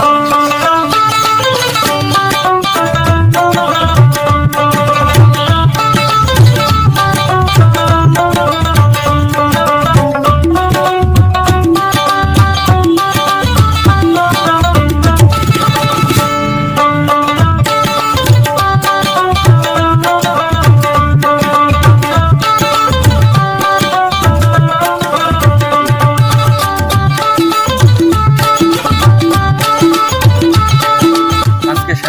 আজকে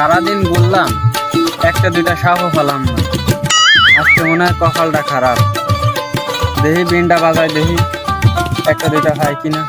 সারাদিন বললাম, একটা দুইটা সাপও পেলাম না। আজকে মনে হয় কপালটা খারাপ। দেখি বিনটা বাজায় দেখি, একটা দুইটা হয় কিনা।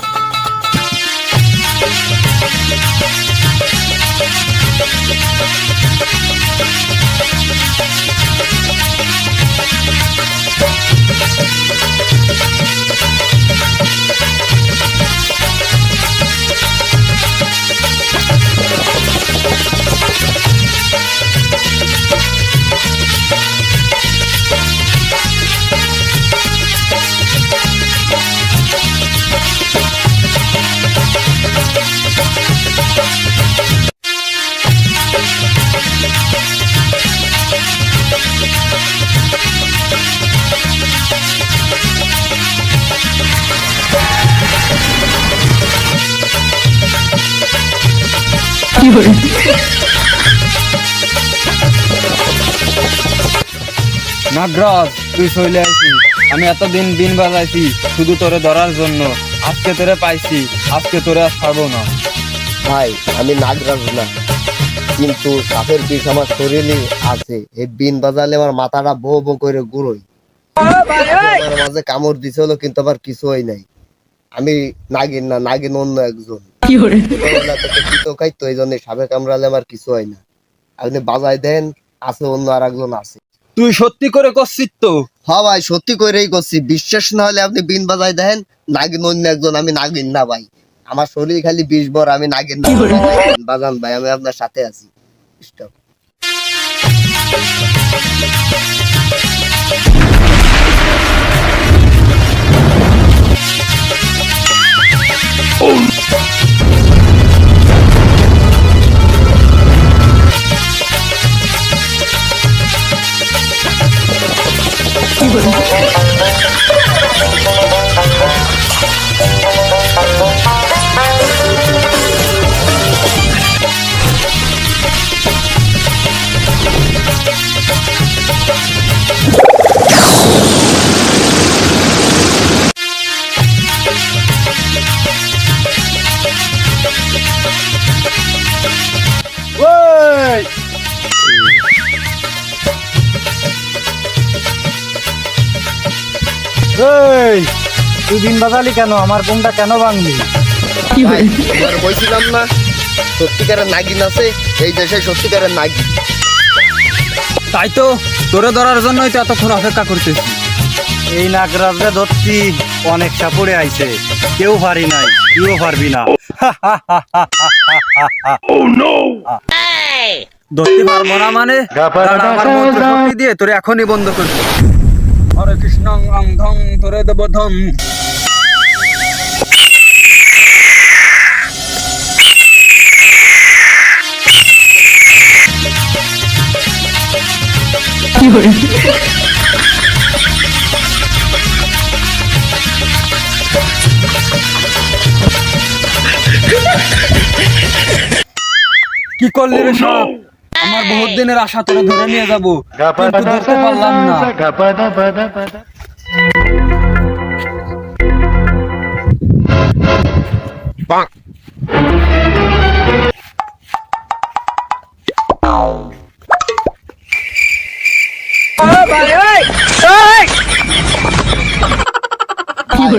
নাগরাজ, তুই চলে আসিস আমি এতদিন বিন বাজাইছি, শুধু তোরে ধরার জন্য। আজকে তোরে পাইছি, আজকে তোরে আর ছাড়বো না। ভাই, আমি নাগরাজ না। কিন্তু সাপের বিষ আমার শরীরে আছে। এই বিন বাজালে আমার মাথাটা বো বো করে গুড়োই মাঝে কামড় দিছে দিছিল কিন্তু আমার কিছু হয় নাই। আমি নাগিন না, নাগিন অন্য একজন। তো এই জন্য সাপে কামড়ালে আমার কিছু হয় না। আপনি বাজাই দেন আছে অন্য আর একজন আছে। তুই সত্যি করে করছিস তো? হ্যাঁ ভাই সত্যি করেই করছি। বিশ্বাস না হলে আপনি বিন বাজাই দেন নাগিন অন্য একজন আমি নাগিন না ভাই। আমার শরীর খালি বিষ ভর আমি নাগিন না। বাজান ভাই আমি আপনার সাথে আছি। Stop. এই তুই দিন বাজালি কেন? আমার বোনটা কেন ভাঙলি? ভাই, বলছিলাম না সত্যিকারের নাগিন আছে এই দেশে সত্যিকারের নাগিন। তাই তো তোরে ধরার জন্যই তো এতক্ষণ অপেক্ষা করতেছি। এই নাগরাজরে ধরছি অনেক সাপুড়ে আইছে। কেউ পারি নাই তুইও পারবি না। ধরতে পারব না মানে? দিয়ে তোরে এখনই বন্ধ করব। হরে কৃষ্ণ অং ধং তোরে দেব ধম কি করলি রে সব? আমার বহুত দিনের আশা তোরে ধরে নিয়ে যাব। কিন্তু ধরতে পারলাম না। ভাই,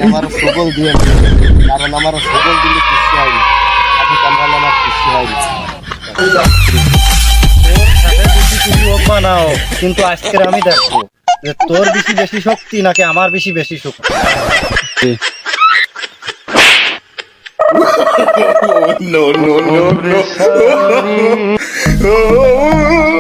আমার সকল দিয়ে কারণ আমার সকল দিলে খুশি হয়নি। কামড়ালে আমার খুশি হয়নি। কিছু হোক বা না হোক, কিন্তু আজকের আমি দেখব যে তোর বেশি বেশি শক্তি নাকি আমার বেশি বেশি শক্তি no, no, no, no.